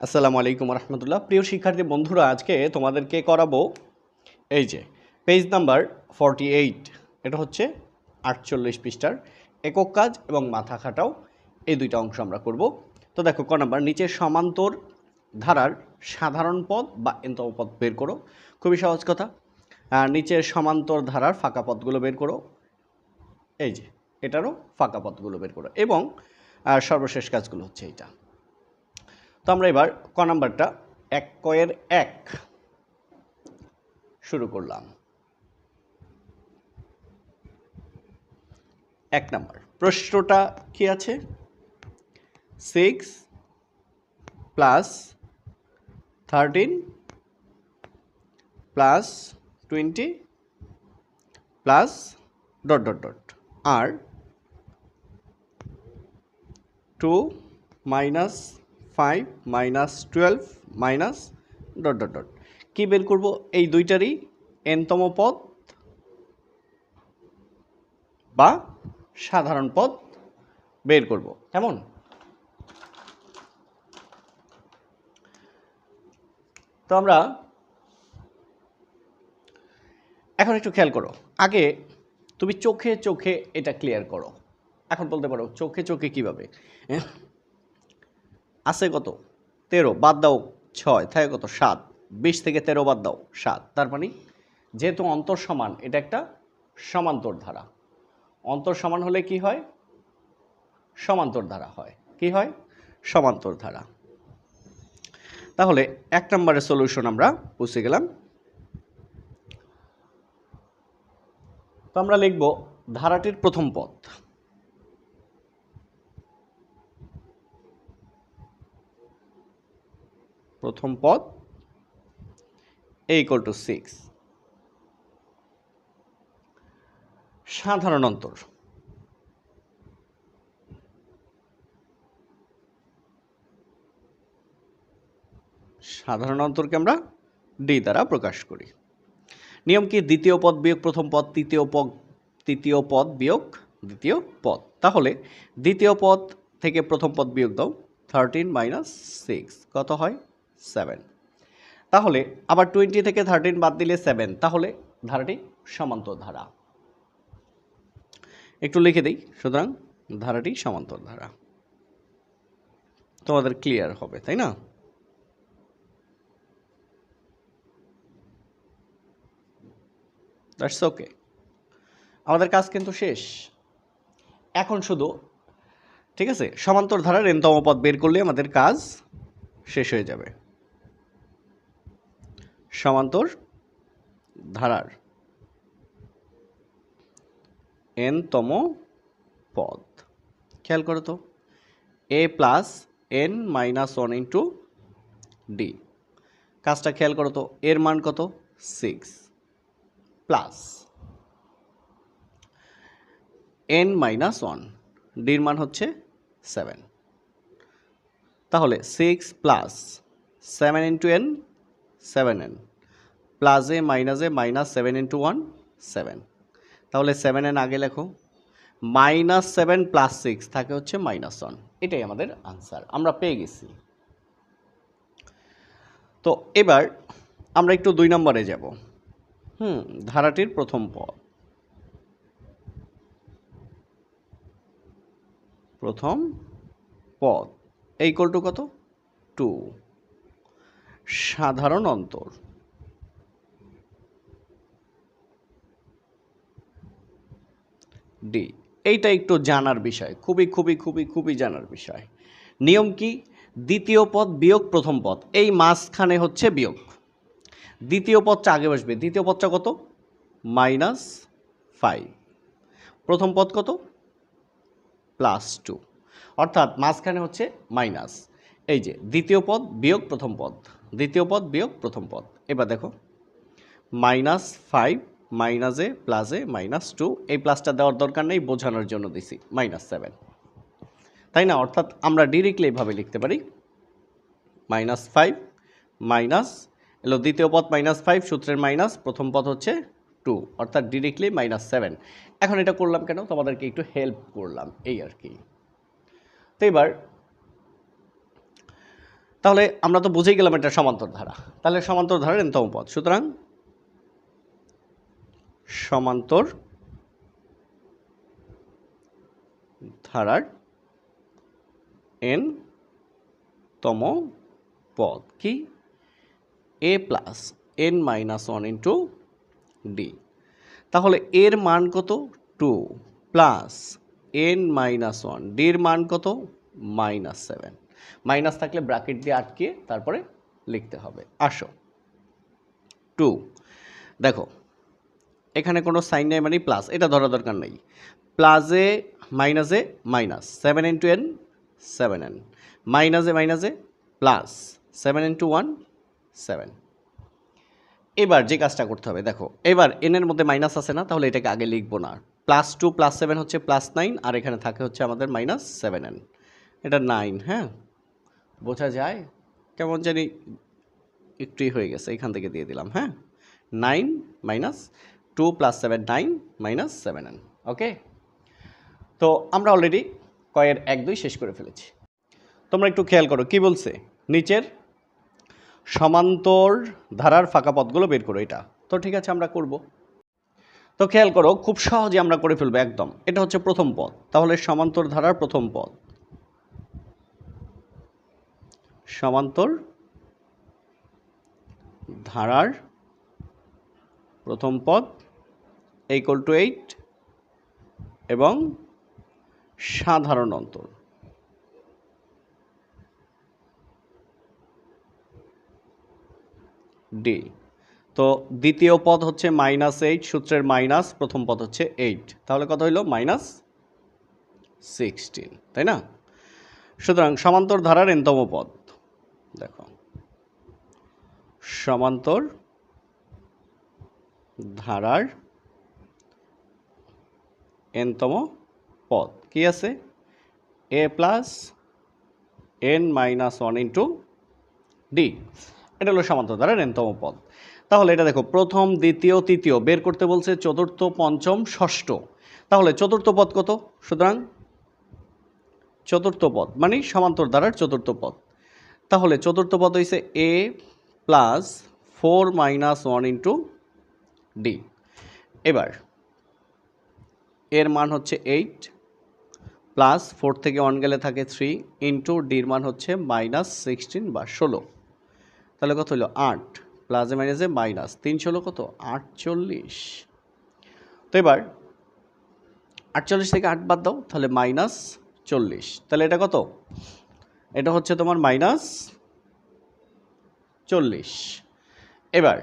আসসালামু আলাইকুম রহমতুল্লাহ। প্রিয় শিক্ষার্থী বন্ধুরা, আজকে তোমাদেরকে করাবো এই যে পেজ নাম্বার ফর্টি এইট এটা হচ্ছে আটচল্লিশ পৃষ্ঠার একক কাজ এবং মাথা খাটাও। এই দুইটা অংশ আমরা করব। তো দেখো, ক নাম্বার নিচে সমান্তর ধারার সাধারণ পদ বা এন্তম পদ বের করো। খুবই সহজ কথা। নিচের সমান্তর ধারার ফাঁকা পদগুলো বের করো। এই যে, এটারও ফাঁকা পদগুলো বের করো। এবং সর্বশেষ কাজগুলো হচ্ছে এইটা। তো আমরা এবার ক নাম্বারটা, এক কয়ের এক। শুরু করলাম। এক নাম্বার, প্রশ্নটা কি আছে? Six plus thirteen plus twenty plus dot dot dot. আর two minus five minus twelve minus dot dot dot কী বের করব? এই দুইটারই এনতম পদ বা সাধারণ পদ বের করব। কেমন? তো আমরা এখন একটু খেয়াল করো। আগে তুমি চোখে চোখে এটা ক্লিয়ার করো। এখন বলতে পারো, চোখে চোখে কীভাবে? আছে কত? তেরো, বাদ দাও ছয়, থাকে কত? সাত। বিশ থেকে তেরো বাদ দাও সাত। তার মানে যেহেতু অন্তর সমান, এটা একটা সমান্তর ধারা। অন্তর সমান হলে কি হয়? সমান্তর ধারা হয়। কি হয়? সমান্তর ধারা। তাহলে এক নম্বরের সলিউশন আমরা বুঝে গেলাম। তো আমরা লিখব ধারাটির প্রথম পথ। প্রথম পদ এ ইকুয়াল টু সিক্স সাধারণ অন্তর। সাধারণ অন্তরকে আমরা ডি দ্বারা প্রকাশ করি। নিয়ম কি? দ্বিতীয় পদ বিয়োগ প্রথম পদ, তৃতীয় পদ তৃতীয় পদ বিয়োগ দ্বিতীয় পদ। তাহলে দ্বিতীয় পদ থেকে প্রথম পদ বিয়োগ দাও থার্টিন মাইনাস সিক্স কত হয়? সেভেন তাহলে আবার টোয়েন্টি থেকে থার্টিন বাদ দিলে সেভেন তাহলে ধারাটি সমান্তর ধারা একটু লিখে দিই, সুতরাং ধারাটি সমান্তর ধারা তোমাদের ক্লিয়ার হবে, তাই না? দ্যাটস ওকে আমাদের কাজ কিন্তু শেষ। এখন শুধু, ঠিক আছে? সমান্তর ধারার এনতম পদ বের করলে আমাদের কাজ শেষ হয়ে যাবে। সমান্তর ধারার এনতম পদ। খেয়াল করো তো A plus N minus one into D কাজটা খেয়াল করো তো, এর মান কত? Six plus N minus one ডির মান হচ্ছে সেভেন তাহলে six plus seven into N seven N plus A minus A minus seven into one seven তাহলে সেভেন এন আগে লেখো। মাইনাস সেভেন প্লাস সিক্স থাকে হচ্ছে মাইনাস ওয়ান এটাই আমাদের আনসার আমরা পেয়ে গেছি। তো এবার আমরা একটু দুই নম্বরে যাব। হুম, ধারাটির প্রথম পদ। প্রথম পদ। এই টু কত? টু সাধারণ অন্তর। ডি, এইটা একটু জানার বিষয়, খুবই খুবই খুবই খুবই জানার বিষয়। নিয়ম কি? দ্বিতীয় পদ বিয়োগ প্রথম পদ, এই মাঝখানে হচ্ছে বিয়োগ। দ্বিতীয় পদটা আগে বসবে, দ্বিতীয় পদটা কত? Minus five. প্রথম পদ কত? Plus two. অর্থাৎ মাঝখানে হচ্ছে মাইনাস। এই যে, দ্বিতীয় পদ বিয়োগ প্রথম পদ। দ্বিতীয় পদ বিয়োগ প্রথম পদ। এবার দেখো মাইনাস ফাইভ মাইনাসে প্লাসে মাইনাস টু এই প্লাসটা দেওয়ার দরকার নেই, বোঝানোর জন্য দিছি মাইনাস সেভেন তাই না? অর্থাৎ আমরা ডিরেক্টলি এইভাবে লিখতে পারি মাইনাস ফাইভ মাইনাস এলো দ্বিতীয় পদ মাইনাস ফাইভ সূত্রের মাইনাস প্রথম পদ হচ্ছে টু অর্থাৎ ডিরেক্টলি মাইনাস সেভেন এখন এটা করলাম কেন? তোমাদেরকে একটু হেল্প করলাম, এই আর কি। তো এবার তাহলে আমরা তো বুঝেই গেলাম এটা সমান্তর ধারা তাহলে সমান্তর ধারার এনতম পদ, সুতরাং সমান্তর ধারার এন তম পদ কি? A plus N minus one into D তাহলে এর মান কত? Two plus N minus one ডির মান কত? মাইনাস সেভেন মাইনাস থাকলে ব্র্যাকেট দিয়ে আটকে তারপরে লিখতে হবে। আসো। টু। দেখো, এখানে কোনো সাইন নেই মানে প্লাস, এটা ধরা দরকার নেই। প্লাসে মাইনাসে minus. Seven into N, seven N. মাইনাসে মাইনাসে plus. Seven into one, seven. এবার যে কাজটা করতে হবে, দেখো, এবার এনের মধ্যে মাইনাস আছে না, তাহলে এটাকে আগে লিখব না। প্লাস টু, প্লাস সেভেন হচ্ছে প্লাস নাইন, আর এখানে থাকে হচ্ছে আমাদের মাইনাস সেভেন এন। এটা নাইন হ্যাঁ? বোঝা যায়? কেমন জানি একটুই হয়ে গেছে, এখান থেকে দিয়ে দিলাম হ্যাঁ? Nine minus two plus seven, nine minus seven N, okay? তো আমরা অলরেডি কয়ের এক দুই শেষ করে ফেলেছি। তোমরা একটু খেয়াল করো, কি বলছে? নিচের সমান্তর ধারার ফাঁকা পথগুলো বের করো এটা। তো ঠিক আছে, আমরা করব। তো খেয়াল করো, খুব সহজে আমরা করে ফেলব একদম। এটা হচ্ছে প্রথম পদ তাহলে সমান্তর ধারার প্রথম পদ সমান্তর ধারার প্রথম পদ ইকুয়াল টু এইট এবং সাধারণ অন্তর। ডি তো দ্বিতীয় পদ হচ্ছে মাইনাস এইট সূত্রের মাইনাস প্রথম পদ হচ্ছে এইট তাহলে কত হইল? মাইনাস সিক্সটিন তাই না? সুতরাং সমান্তর ধারার এনতম পদ। দেখো। সমান্তর ধারার এনতম পদ। কি আছে? A plus N minus one into D এটা হলো সমান্তর ধারার এনতম পদ। তাহলে এটা দেখো, প্রথম, দ্বিতীয়, তৃতীয় বের করতে বলছে চতুর্থ, পঞ্চম, ষষ্ঠ। তাহলে চতুর্থ পদ কত? সুতরাং চতুর্থ পদ মানে সমান্তর ধারার চতুর্থ পদ। তাহলে চতুর্থ পদ হয়েছে A plus four minus one into D এবার, এর মান হচ্ছে এইট প্লাস ফোর থেকে ওয়ান গেলে থাকে থ্রি ইন্টু ডির মান হচ্ছে মাইনাস সিক্সটিন বা ষোলো। তাহলে কত হলো আট প্লাসে মাইনাসে মাইনাস তিন ষোলো কত? আটচল্লিশ। তো এবার, আটচল্লিশ থেকে আট বাদ দাও, তাহলে মাইনাস চল্লিশ। তাহলে এটা কত? এটা হচ্ছে তোমার মাইনাস চল্লিশ। এবার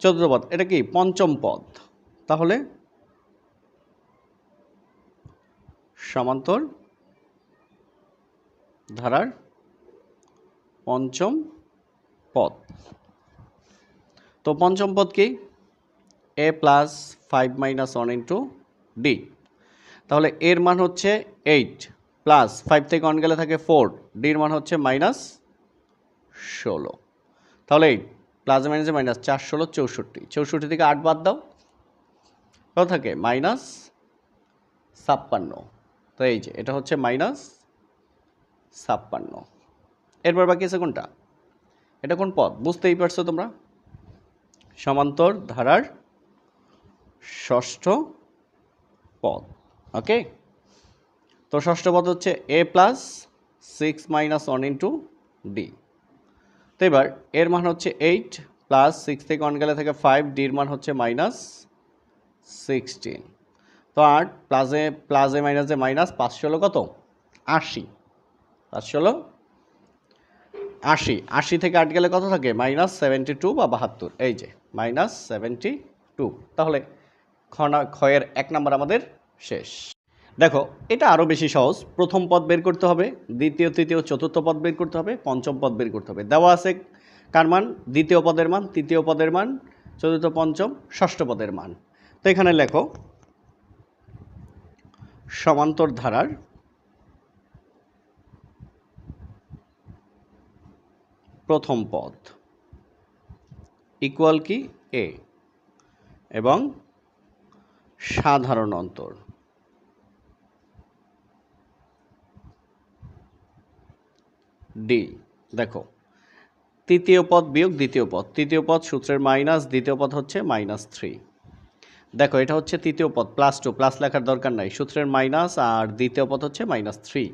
চতুর্থ পদ, এটা কি? পঞ্চম পদ। তাহলে সমান্তর ধারার পঞ্চম পদ। তো পঞ্চম পদ কি? A plus five minus one into D তাহলে এর মান হচ্ছে এইট প্লাস ফাইভ থেকে ওয়ান গেলে থাকে ফোর ডির মান হচ্ছে মাইনাস ষোলো। তাহলে প্লাস মাইনাসে মাইনাস চার, ষোলো, চৌষট্টি। চৌষট্টি থেকে আট বাদ দাও। কত থাকে মাইনাস ছাপ্পান্ন। তো এই যে, এটা হচ্ছে মাইনাস ছাপ্পান্ন। এরপর বাকি আছে কোনটা? এটা কোন পদ? বুঝতেই পারছ তোমরা? সমান্তর ধারার ষষ্ঠ পদ। ওকে তো ষষ্ঠ পদ হচ্ছে A plus six minus one into D তো এবার এর মান হচ্ছে এইট প্লাস সিক্স থেকে ওয়ান গেলে থেকে ফাইভ ডির মান হচ্ছে মাইনাস সিক্সটিন তো আট প্লাসে প্লাসে মাইনাসে মাইনাস পাঁচ ষোলো কত? আশি। পাঁচ ষোলো আশি। আশি থেকে আট গেলে কত থাকে? মাইনাস সেভেন্টি টু বা বাহাত্তর। এই যে মাইনাস সেভেন্টি টু তাহলে খনা ক্ষয়ের এক নাম্বার আমাদের শেষ। দেখো, এটা আরও বেশি সহজ। প্রথম পদ বের করতে হবে, দ্বিতীয়, তৃতীয়, চতুর্থ পদ বের করতে হবে, পঞ্চম পদ বের করতে হবে। দেওয়া আছে কার মান? দ্বিতীয় পদের মান, তৃতীয় পদের মান, চতুর্থ, পঞ্চম, ষষ্ঠ পদের মান। তো এখানে লেখো, সমান্তর ধারার প্রথম পদ ইকুয়াল কি? এ এবং সাধারণ অন্তর। ডি দেখো, তৃতীয় পদ বিয়োগ দ্বিতীয় পদ। তৃতীয় পদ সূত্রের মাইনাস দ্বিতীয় পদ হচ্ছে মাইনাস থ্রি দেখো, এটা হচ্ছে তৃতীয় পদ প্লাস টু প্লাস লেখার দরকার নাই। সূত্রের মাইনাস আর দ্বিতীয় পদ হচ্ছে মাইনাস থ্রি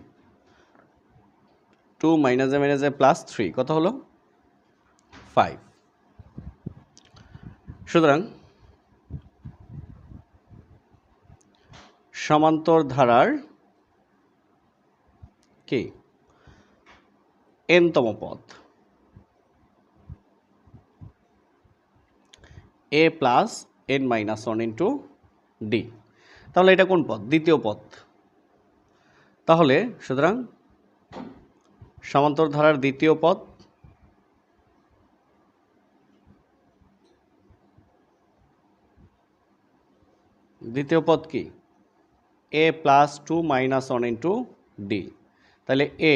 টু মাইনাসে মাইনাসে প্লাস থ্রি কত হলো? ফাইভ সুতরাং, সমান্তর ধারার কি? এনতম পদ। A plus N minus one into D. তাহলে এটা কোন পদ? দ্বিতীয় পদ। তাহলে সুতরাং সমান্তর ধারার দ্বিতীয় পদ দ্বিতীয় পদ কি? A plus two minus one into D. তাহলে এ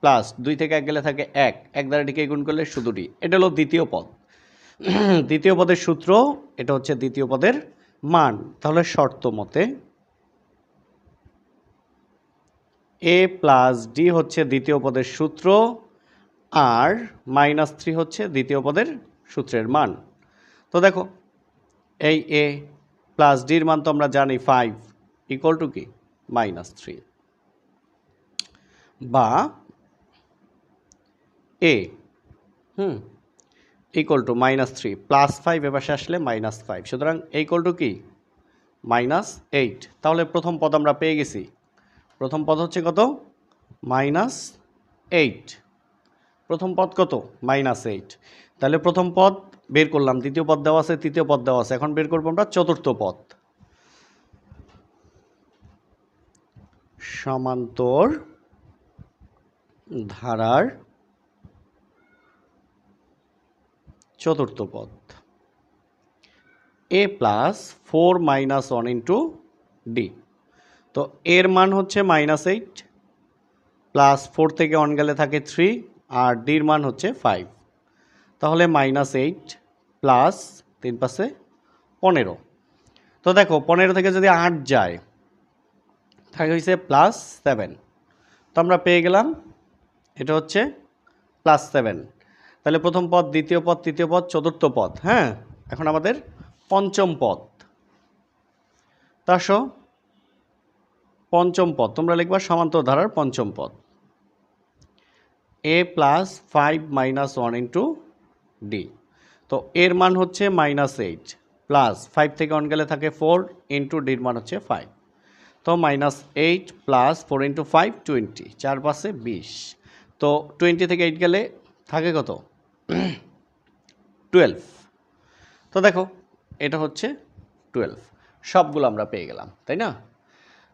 প্লাস দুই থেকে এক গেলে থাকে এক। এক দ্বারা ডিকে গুণ করলে শুধু ডি। এটা হলো দ্বিতীয় পদ। দ্বিতীয় পদের সূত্র, এটা হচ্ছে দ্বিতীয় পদের মান। তাহলে শর্ত মতে এ প্লাস ডি হচ্ছে দ্বিতীয় পদের সূত্র, আর মাইনাস থ্রি হচ্ছে দ্বিতীয় পদের সূত্রের মান। তো দেখো, এই এ প্লাস ডির মান তো আমরা জানি ফাইভ, ইকুয়াল টু কি? Minus three. বা A hmm equal to minus three plus five এপাশে আসলে মাইনাস ফাইভ সুতরাং ইকুয়াল টু কি? মাইনাস এইট তাহলে প্রথম পদ আমরা পেয়ে গেছি। প্রথম পদ হচ্ছে কত? মাইনাস এইট প্রথম পদ কত? মাইনাস এইট তাহলে প্রথম পদ বের করলাম। দ্বিতীয় পদ দেওয়া আছে, তৃতীয় পদ দেওয়া আছে। এখন বের করব আমরা চতুর্থ পদ। সমান্তর ধারার চতুর্থ পদ। A plus four minus one into D তো এর মান হচ্ছে মাইনাস এইট প্লাস ফোর থেকে অন গেলে থাকে থ্রি আর ডির মান হচ্ছে ফাইভ তাহলে মাইনাস এইট প্লাস তিন পাশে পনেরো। তো দেখো, পনেরো থেকে যদি আট যায় থাকে হয়েছে প্লাস সেভেন তো আমরা পেয়ে গেলাম, এটা হচ্ছে প্লাস সেভেন তাহলে প্রথম পদ, দ্বিতীয় পদ, তৃতীয় পদ, চতুর্থ পদ হ্যাঁ? এখন আমাদের পঞ্চম পদ। তাসো পঞ্চম পদ, তোমরা লিখবা সমান্তর ধারার পঞ্চম পদ। A plus five minus one into D তো এর মান হচ্ছে মাইনাস এইট প্লাস ফাইভ থেকে অন গেলে থাকে ফোর ইন্টু ডির মান হচ্ছে ফাইভ তো minus eight plus four into five twenty চার পাশে বিশ। তো টোয়েন্টি থেকে এইট গেলে থাকে কত? টুয়েলভ তো দেখো, এটা হচ্ছে টুয়েলভ সবগুলো আমরা পেয়ে গেলাম, তাই না?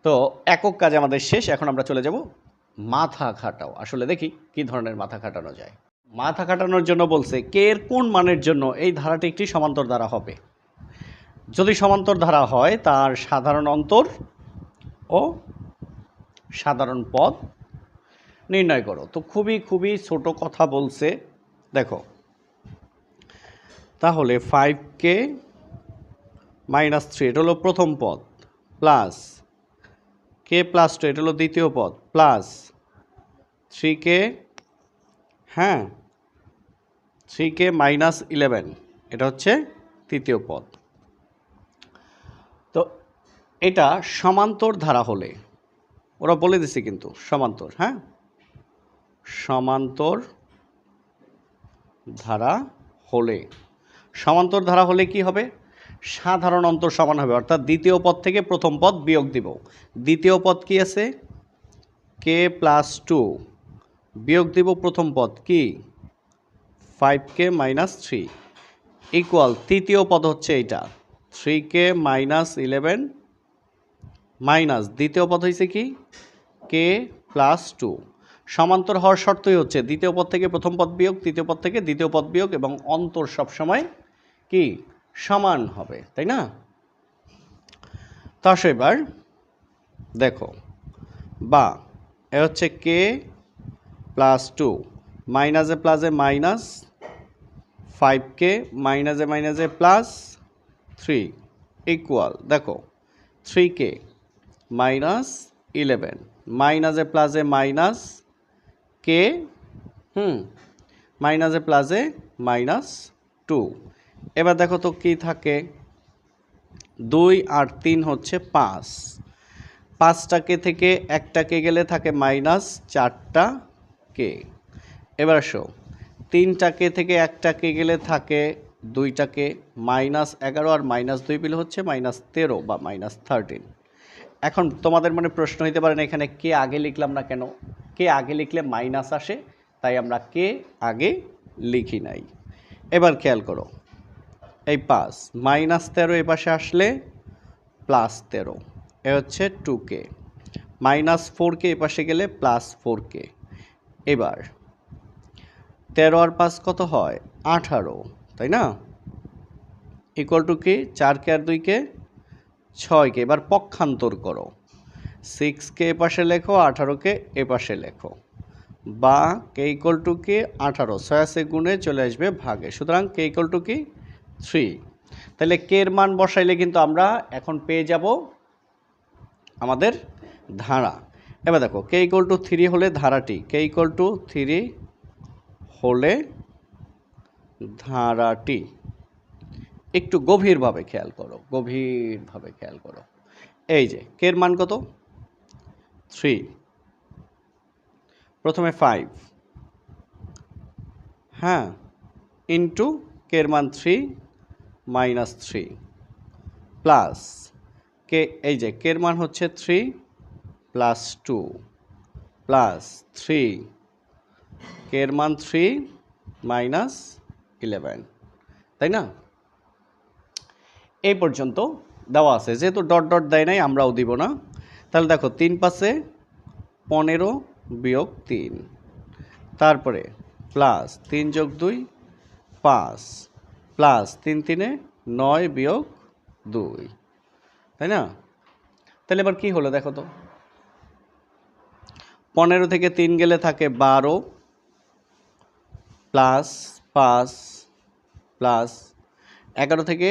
তো একক কাজ আমাদের শেষ, এখন আমরা চলে যাব মাথা খাটাও। আসলে দেখি কি ধরনের মাথা খাটানো যায়। মাথা খাটানোর জন্য বলছে, কে এর কোন মানের জন্য এই ধারাটি একটি সমান্তর ধারা হবে? যদি সমান্তর ধারা হয়, তার সাধারণ অন্তর ও সাধারণ পদ নির্ণয় করো। তো খুবই খুবই ছোট কথা বলছে দেখো, তাহলে ফাইভ কে মাইনাস থ্রি এটা হলো প্রথম পদ প্লাস কে প্লাস টু এটা হলো দ্বিতীয় পদ প্লাস থ্রি কে হ্যাঁ থ্রি কে মাইনাস ইলেভেন এটা হচ্ছে তৃতীয় পদ। তো এটা সমান্তর ধারা হলে, ওরা বলে দিছে কিন্তু সমান্তর হ্যাঁ? সমান্তর ধারা হলে। সমান্তর ধারা হলে কি হবে? সাধারণ অন্তর সমান হবে। অর্থাৎ দ্বিতীয় পদ থেকে প্রথম পদ বিয়োগ দিব। দ্বিতীয় পদ কি আছে? কে প্লাস টু বিয়োগ দিব প্রথম পদ কি? ফাইভ কে মাইনাস থ্রি ইকুয়াল তৃতীয় পদ হচ্ছে এইটা। থ্রি কে মাইনাস ইলেভেন মাইনাস দ্বিতীয় পদ হয়েছে কি? কে প্লাস টু সমান্তর হওয়ার শর্তই হচ্ছে দ্বিতীয় পদ থেকে প্রথম পদ বিয়োগ, তৃতীয় পদ থেকে দ্বিতীয় পদ বিয়োগ এবং অন্তর সবসময় কি? সমান হবে, তাই না? তা আসো এবার, দেখো, বা, এ হচ্ছে কে প্লাস টু মাইনাসে প্লাসে মাইনাস ফাইভ কে মাইনাসে মাইনাসে প্লাস থ্রি ইকুয়াল দেখো থ্রি কে মাইনাস ইলেভেন মাইনাসে প্লাসে মাইনাস কে? হুম মাইনাসে প্লাসে মাইনাস টু এবার দেখো তো কী থাকে? দুই আর তিন হচ্ছে পাঁচ। পাঁচটাকে থেকে একটাকে গেলে থাকে মাইনাস চারটা কে? এবার শো তিনটাকে থেকে একটাকে গেলে থাকে দুইটাকে মাইনাস এগারো আর মাইনাস দুই পেলে হচ্ছে মাইনাস তেরো বা মাইনাস থার্টিন এখন তোমাদের মনে প্রশ্ন হইতে পারেন এখানে কে আগে লিখলাম না কেন? কে আগে লিখলে মাইনাস আসে, তাই আমরা কে আগে লিখি নাই। এবার খেয়াল করো, এই পাঁচ, মাইনাস তেরো এ পাশে আসলে প্লাস তেরো, এ হচ্ছে two K minus four K এ পাশে গেলে প্লাস ফোর কে এবার, তেরো আর পাঁচ কত হয়? আঠারো, তাই না? ইকুয়াল টু কি? চার কে আর দুই কে ছয় কে এবার পক্ষান্তর করো। সিক্সকে এ পাশে লেখো, আঠারোকে এ পাশে লেখো। বা কে ইকুয়াল টু কি? আঠারো। ছয়াশে গুণে চলে আসবে ভাগে। সুতরাং কে ইকুয়াল টু কি? থ্রি তাহলে কে এর মান বসাইলে কিন্তু আমরা এখন পেয়ে যাব আমাদের ধারা। এবার দেখো, কে ইকুয়াল টু থ্রি হলে ধারাটি, কে ইকুয়াল টু থ্রি হলে ধারাটি। একটু গভীরভাবে খেয়াল করো, গভীরভাবে খেয়াল করো। এই যে কের মান কত? থ্রি। প্রথমে ফাইভ হ্যাঁ ইন্টু কের মান three minus three plus K এই যে কের মান হচ্ছে three plus two plus three কের মান থ্রি মাইনাস ইলেভেন তাই না? এই পর্যন্ত দেওয়া আছে। যেহেতু ডট ডট দেয় নাই, আমরাও দিব না। তাহলে দেখো তিন পাশে পনেরো বিয়োগ তিন। তারপরে প্লাস তিন যোগ দুই, পাঁচ। প্লাস তিন তিনে নয় বিয়োগ দুই। তাই না? তাহলে এবার কি হলো দেখো তো? পনেরো থেকে তিন গেলে থাকে বারো প্লাস পাঁচ প্লাস এগারো থেকে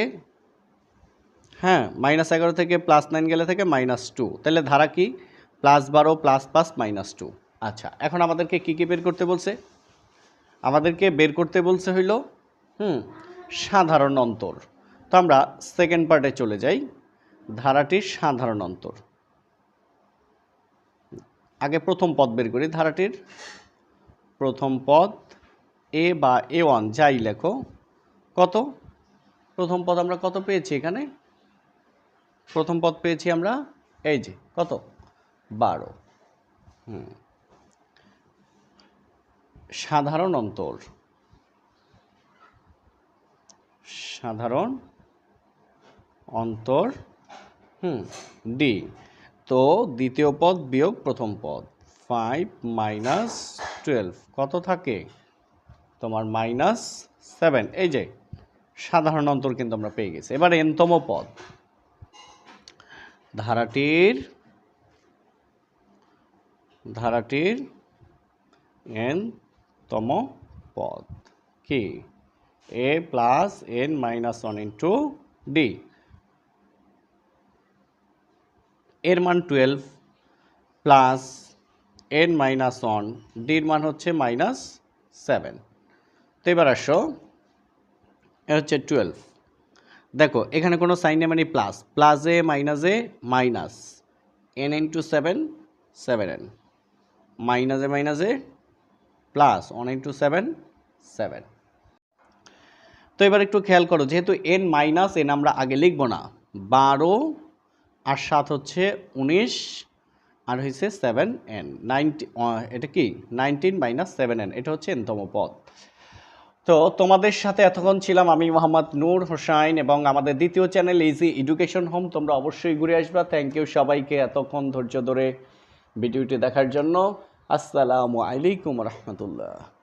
হ্যাঁ মাইনাস এগারো থেকে প্লাস নাইন গেলে থেকে মাইনাস টু তাহলে ধারা কি? প্লাস বারো প্লাস পাঁচ মাইনাস টু আচ্ছা এখন আমাদেরকে কী কী বের করতে বলছে? আমাদেরকে বের করতে বলছে হইল, হুম, সাধারণ অন্তর। তো আমরা সেকেন্ড পার্টে চলে যাই। ধারাটির সাধারণ অন্তর। আগে প্রথম পদ বের করি ধারাটির। প্রথম পদ এ বা এ ওয়ান, যাই লেখো। কত? প্রথম পদ আমরা কত পেয়েছি এখানে? প্রথম পদ পেয়েছি আমরা, এই যে, কত? বারো। হুম। সাধারণ অন্তর। সাধারণ অন্তর, হুম ডি তো দ্বিতীয় পদ বিয়োগ প্রথম পদ ফাইভ মাইনাস টুয়েলভ কত থাকে? তোমার মাইনাস সেভেন এই যে, সাধারণ অন্তর কিন্তু আমরা পেয়ে গেছি। এবার এনতম পদ। ধারাটির ধারাটির এন তম পদ। কি? A plus N minus one into D এর মান twelve plus N minus one ডির মান হচ্ছে মাইনাস সেভেন তো এবার আসো, এ হচ্ছে টুয়েলভ দেখো, এখানে কোনো সাইন মানে প্লাস প্লাসে মাইনাসে minus N N two seven seven N মাইনাসে মাইনাসে plus one into seven seven তো এবার একটু খেয়াল করো, যেহেতু এন মাইনাস এন আমরা আগে লিখব না, বারো আর সাত হচ্ছে উনিশ, আর হয়েছে সেভেন এন নাইনটি এটা কি? নাইনটিন মাইনাস সেভেন এন এটা হচ্ছে এনতম পদ। তো তোমাদের সাথে এতক্ষণ ছিলাম আমি মোহাম্মদ নূর হোসাইন এবং আমাদের দ্বিতীয় চ্যানেল ইজি এডুকেশন হোম তোমরা অবশ্যই ঘুরে আসবা। থ্যাংক ইউ সবাইকে এতক্ষণ ধৈর্য ধরে ভিডিওটি দেখার জন্য। আসসালামু আলাইকুম রহমতুল্লাহ।